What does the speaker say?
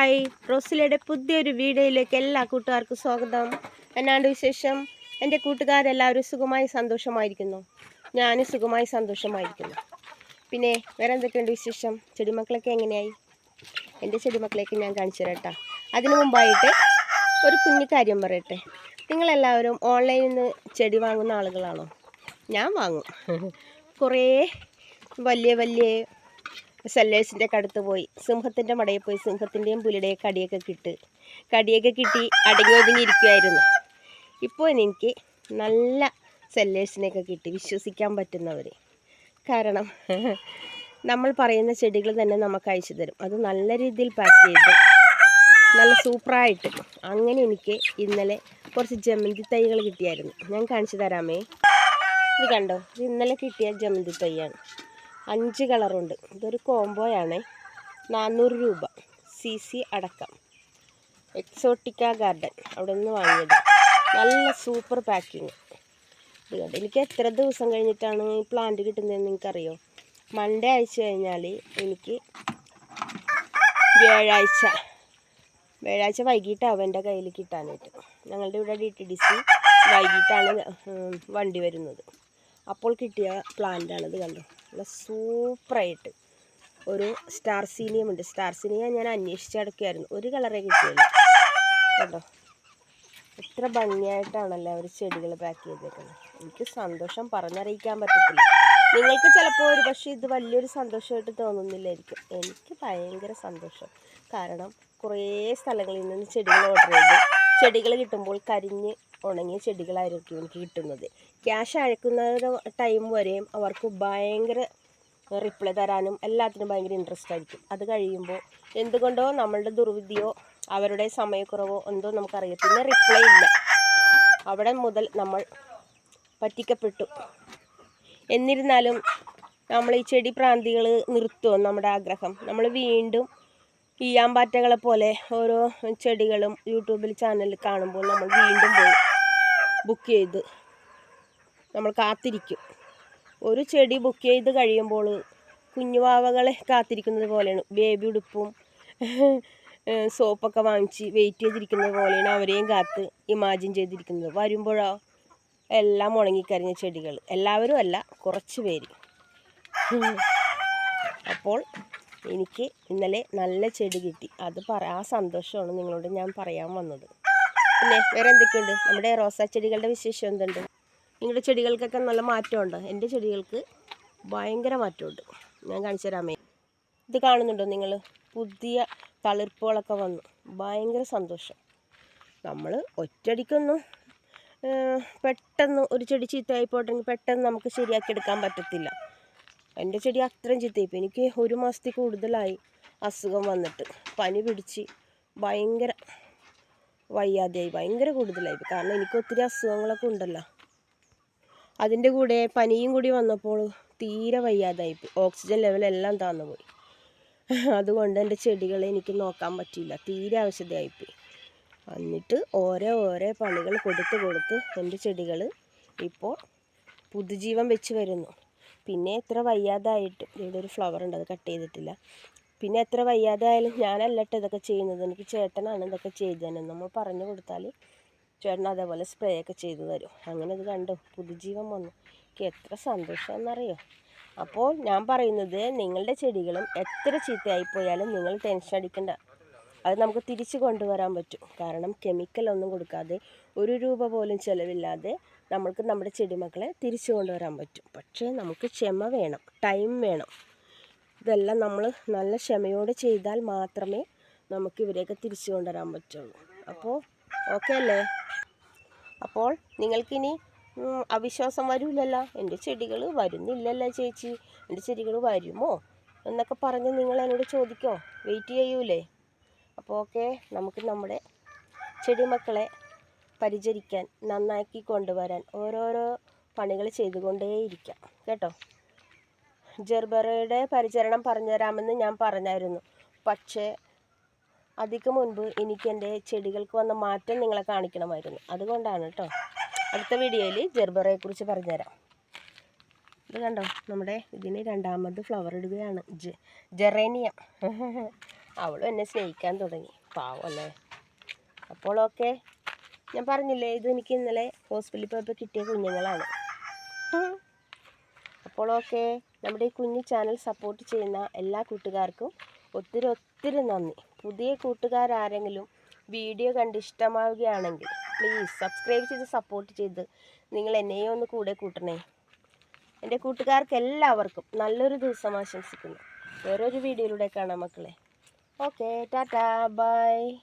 Hi. റോസിലയുടെ പുതിയൊരു വീഡിയോയിലേക്ക് എല്ലാ കൂട്ടുകാർക്കും സ്വാഗതം. എന്നാണ്ട് വിശേഷം? എന്റെ കൂട്ടുകാരെല്ലാവരും സുഖമായി സന്തോഷമായിരിക്കുന്നു. ഞാനും സുഖമായി സന്തോഷമായിരിക്കുന്നു. പിന്നെ വേറെ എന്തൊക്കെയുണ്ട് വിശേഷം? ചെടിമക്കളൊക്കെ എങ്ങനെയായി? എന്റെ ചെടിമക്കളേക്ക് ഞാൻ കാണിച്ചു തരാം കേട്ടോ. അതിനു മുമ്പായിട്ട് ഒരു കുഞ്ഞു കാര്യം പറയട്ടെ. നിങ്ങളെല്ലാവരും ഓൺലൈനിൽ നിന്ന് ചെടി വാങ്ങുന്ന ആളുകളാണോ? ഞാൻ വാങ്ങും. കുറേ വലിയ വലിയ സെല്ലേഴ്സിന്റെ അടുത്ത് പോയി. സിംഹത്തിന്റെ മടയിൽ പോയി. സിംഹത്തിന്റെയും പുലിയുടെയും കടിയൊക്കെ കിട്ടി. കടിയൊക്കെ കിട്ടി അടങ്ങി ഒതുങ്ങി ഇരിക്കുമായിരുന്നു ഇപ്പോൾ എനിക്ക് നല്ല സെല്ലേഴ്സിനെയൊക്കെ കിട്ടി. വിശ്വസിക്കാൻ പറ്റുന്നവർ കാരണം നമ്മൾ പറയുന്ന ചെടികൾ തന്നെ നമുക്ക് അയച്ചു തരും. അത് നല്ല രീതിയിൽ പാക്ക് ചെയ്ത് നല്ല സൂപ്പറായിട്ട്. അങ്ങനെ എനിക്ക് ഇന്നലെ കുറച്ച് ജമന്തി തൈകൾ കിട്ടിയായിരുന്നു. ഞാൻ കാണിച്ചു തരാമേ. ഇത് കണ്ടോ? ഇത് ഇന്നലെ കിട്ടിയ ജമന്തി തൈയാണ്. അഞ്ച് കളറുണ്ട്. ഇതൊരു കോംബോയാണ്. നാനൂറ് രൂപ. സി സി അടക്കം. Exotica garden. അവിടെ നിന്ന് വാങ്ങിയത്. നല്ല സൂപ്പർ പാക്കിങ്. എനിക്ക് എത്ര ദിവസം കഴിഞ്ഞിട്ടാണ് ഈ പ്ലാന്റ് കിട്ടുന്നതെന്ന് നിങ്ങൾക്കറിയോ? മൺഡേ അയച്ചു കഴിഞ്ഞാൽ എനിക്ക് വ്യാഴാഴ്ച. വ്യാഴാഴ്ച വൈകിട്ടാവും എന്റെ കയ്യിൽ കിട്ടാനായിട്ട്. ഞങ്ങളുടെ ഇവിടെ ഡി ടി ഡി സി വൈകിട്ടാണ് വണ്ടി വരുന്നത്. അപ്പോൾ കിട്ടിയ പ്ലാന്റാണ് ഇത് കണ്ടോ? നല്ല സൂപ്പറായിട്ട്. ഒരു സ്റ്റാർ സീനിയം ഉണ്ട്. സ്റ്റാർ സീനിയം ഞാൻ അന്വേഷിച്ചടക്കുകയായിരുന്നു ഒരു കളറേ കിട്ടിയുള്ളൂ. കണ്ടോ? എത്ര ഭംഗിയായിട്ടാണല്ലേ അവർ ചെടികൾ പാക്ക് ചെയ്തേക്കുന്നത്. എനിക്ക് സന്തോഷം പറഞ്ഞറിയിക്കാൻ പറ്റത്തില്ല. നിങ്ങൾക്ക് ചിലപ്പോൾ ഒരു പക്ഷേ ഇത് വലിയൊരു സന്തോഷമായിട്ട് തോന്നുന്നില്ലായിരിക്കും. എനിക്ക് ഭയങ്കര സന്തോഷം. കാരണം കുറേ സ്ഥലങ്ങളിൽ നിന്ന് ചെടികൾ ഓർഡർ ചെയ്ത്. ചെടികൾ കിട്ടുമ്പോൾ കരിഞ്ഞ് ഉണങ്ങിയ ചെടികളായിരിക്കും എനിക്ക് കിട്ടുന്നത്. ക്യാഷ് അയക്കുന്ന ടൈം വരെയും അവർക്ക് ഭയങ്കര റിപ്ലൈ തരാനും എല്ലാത്തിനും ഭയങ്കര ഇൻട്രസ്റ്റ് ആയിരിക്കും. അത് കഴിയുമ്പോൾ എന്തുകൊണ്ടോ നമ്മളുടെ ദുർവിധിയോ അവരുടെ സമയക്കുറവോ എന്തോ നമുക്കറിയാം പിന്നെ റിപ്ലൈ ഇല്ല. അവിടെ മുതൽ നമ്മൾ പറ്റിക്കപ്പെട്ടു. എന്നിരുന്നാലും നമ്മൾ ഈ ചെടി പ്രാന്തികൾ നിർത്തുമോ നമ്മുടെ ആഗ്രഹം? നമ്മൾ വീണ്ടും ഈ ആമ്പാറ്റകളെ പോലെ ഓരോ ചെടികളും യൂട്യൂബിൽ ചാനലിൽ കാണുമ്പോൾ നമ്മൾ വീണ്ടും പോയി ബുക്ക് ചെയ്ത് നമ്മൾ കാത്തിരിക്കും. ഒരു ചെടി ബുക്ക് ചെയ്ത് കഴിയുമ്പോൾ കുഞ്ഞുവാവകളെ കാത്തിരിക്കുന്നത് പോലെയാണ്. ബേബി ഉടുപ്പും സോപ്പൊക്കെ വാങ്ങിച്ച് വെയിറ്റ് ചെയ്തിരിക്കുന്നത് പോലെയാണ് അവരെയും കാത്ത് ഇമാജിൻ ചെയ്തിരിക്കുന്നത്. വരുമ്പോഴോ എല്ലാം ഉണങ്ങിക്കരിഞ്ഞ ചെടികൾ. എല്ലാവരും അല്ല കുറച്ച് പേര്. അപ്പോൾ എനിക്ക് ഇന്നലെ നല്ല ചെടി കിട്ടി. അത് പറ ആ സന്തോഷമാണ് നിങ്ങളോട് ഞാൻ പറയാൻ വന്നത്. പിന്നെ വേറെ എന്തൊക്കെയുണ്ട്? നമ്മുടെ റോസാ ചെടികളുടെ വിശേഷം എന്തുണ്ട്? നിങ്ങളുടെ ചെടികൾക്കൊക്കെ നല്ല മാറ്റമുണ്ട്. എന്റെ ചെടികൾക്ക് ഭയങ്കര മാറ്റമുണ്ട്. ഞാൻ കാണിച്ചു തരാമേ ഇത് കാണുന്നുണ്ടോ നിങ്ങൾ? പുതിയ തളിർപ്പുകളൊക്കെ വന്നു. ഭയങ്കര സന്തോഷം. നമ്മൾ ഒറ്റടിക്കൊന്നും പെട്ടെന്ന് ഒരു ചെടി ചീത്തയായി പോട്ടെങ്കിൽ പെട്ടെന്ന് നമുക്ക് ശരിയാക്കി എടുക്കാൻ പറ്റത്തില്ല. എന്റെ ചെടി അത്രയും ചീത്തയായിപ്പോൾ എനിക്ക് ഒരു മാസത്തിൽ കൂടുതലായി അസുഖം വന്നിട്ട് പനി പിടിച്ച് ഭയങ്കര വയ്യാതെയായി ഭയങ്കര കൂടുതലായി കാരണം എനിക്ക് ഒത്തിരി അസുഖങ്ങളൊക്കെ ഉണ്ടല്ലോ. അതിന്റെ കൂടെ പനിയും കൂടി വന്നപ്പോൾ തീരെ വയ്യാതായി ഓക്സിജൻ ലെവലെല്ലാം താന്നു പോയി. അതുകൊണ്ട് എന്റെ ചെടികളെ എനിക്ക് നോക്കാൻ പറ്റിയില്ല. തീരെ ആവശ്യതയായിപ്പോയി എന്നിട്ട് ഓരോ ഓരോ പണികൾ കൊടുത്ത് കൊടുത്ത് എന്റെ ചെടികൾ ഇപ്പോൾ പുതുജീവൻ വെച്ച് വരുന്നു. പിന്നെ എത്ര വയ്യാതായിട്ട് ഇവിടെ ഒരു ഫ്ലവർ ഉണ്ട് അത് കട്ട് ചെയ്തിട്ടില്ല. പിന്നെ എത്ര വയ്യാതായാലും ഞാനല്ലട്ടോ ഇതൊക്കെ ചെയ്യുന്നത്. എനിക്ക് ചേട്ടനാണ് ഇതൊക്കെ ചെയ്തു തന്നെ നമ്മൾ പറഞ്ഞു കൊടുത്താൽ ചേട്ടൻ അതേപോലെ സ്പ്രേ ഒക്കെ ചെയ്തു തരും. അങ്ങനെ ഇത് കണ്ടു. പുതുജീവൻ വന്നു. എനിക്ക് എത്ര സന്തോഷമെന്നറിയോ അപ്പോൾ ഞാൻ പറയുന്നത് നിങ്ങളുടെ ചെടികളും എത്ര ചീത്തയായിപ്പോയാലും നിങ്ങൾ ടെൻഷൻ അടിക്കണ്ട. അത് നമുക്ക് തിരിച്ചു കൊണ്ടുവരാൻ പറ്റും. കാരണം കെമിക്കൽ ഒന്നും കൊടുക്കാതെ ഒരു രൂപ പോലും ചിലവില്ലാതെ നമ്മൾക്ക് നമ്മുടെ ചെടിമക്കളെ തിരിച്ചു കൊണ്ടുവരാൻ പറ്റും. പക്ഷേ നമുക്ക് ക്ഷമ വേണം. ടൈം വേണം. ഇതെല്ലാം നമ്മൾ നല്ല ക്ഷമയോടെ ചെയ്താൽ മാത്രമേ നമുക്ക് ഇവരെയൊക്കെ തിരിച്ചു കൊണ്ടുവരാൻ പറ്റുള്ളൂ. അപ്പോൾ ഓക്കെ അല്ലേ? അപ്പോൾ നിങ്ങൾക്കിനി അവിശ്വാസം വരില്ലല്ലോ എന്റെ ചെടികൾ വരുന്നില്ലല്ലോ ചേച്ചി. എന്റെ ചെടികൾ വരുമോ? എന്നൊക്കെ പറഞ്ഞ് നിങ്ങൾ എന്നോട് ചോദിക്കോ. വെയിറ്റ് ചെയ്യൂലേ? അപ്പോൾ ഓക്കെ നമുക്ക് നമ്മുടെ ചെടിമക്കളെ പരിചരിക്കാൻ നന്നാക്കി കൊണ്ടുവരാൻ ഓരോരോ പണികൾ ചെയ്തുകൊണ്ടേയിരിക്കാം. കേട്ടോ? ജെർബറയുടെ പരിചരണം പറഞ്ഞുതരാമെന്ന് ഞാൻ പറഞ്ഞായിരുന്നു. പക്ഷേ അതിക്ക് മുൻപ് എനിക്ക് എന്റെ ചെടികൾക്ക് വന്ന മാറ്റം നിങ്ങളെ കാണിക്കണമായിരുന്നു. അതുകൊണ്ടാണ് കേട്ടോ. അടുത്ത വീഡിയോയിൽ ജെർബറയെക്കുറിച്ച് പറഞ്ഞുതരാം. ഇത് കണ്ടോ? നമ്മുടെ ഇതിന് രണ്ടാമത് ഫ്ലവർ ഇടുകയാണ്. ജെ ജെറേനിയം. അവളും എന്നെ സ്നേഹിക്കാൻ തുടങ്ങി. പാവം അല്ലേ? അപ്പോൾ ഓക്കെ. ഞാൻ പറഞ്ഞില്ലേ ഇത് എനിക്ക് ഇന്നലെ ഹോസ്പിറ്റലിൽ പോയപ്പോൾ കിട്ടിയ കുഞ്ഞുങ്ങളാണ്. അപ്പോൾ ഓക്കെ. നമ്മുടെ ഈ കുഞ്ഞു ചാനൽ സപ്പോർട്ട് ചെയ്യുന്ന എല്ലാ കൂട്ടുകാർക്കും ഒത്തിരി ഒത്തിരി നന്ദി. പുതിയ കൂട്ടുകാരാരെങ്കിലും വീഡിയോ കണ്ട് ഇഷ്ടമാവുകയാണെങ്കിൽ പ്ലീസ് സബ്സ്ക്രൈബ് ചെയ്ത് സപ്പോർട്ട് ചെയ്ത് നിങ്ങൾ എന്നെയും ഒന്ന് കൂടെ കൂട്ടണേ. എന്റെ കൂട്ടുകാർക്ക് എല്ലാവർക്കും നല്ലൊരു ദിവസം ആശംസിക്കുന്നു. വേറൊരു വീഡിയോയിലൂടെ കാണാം മക്കളെ. Okay tata bye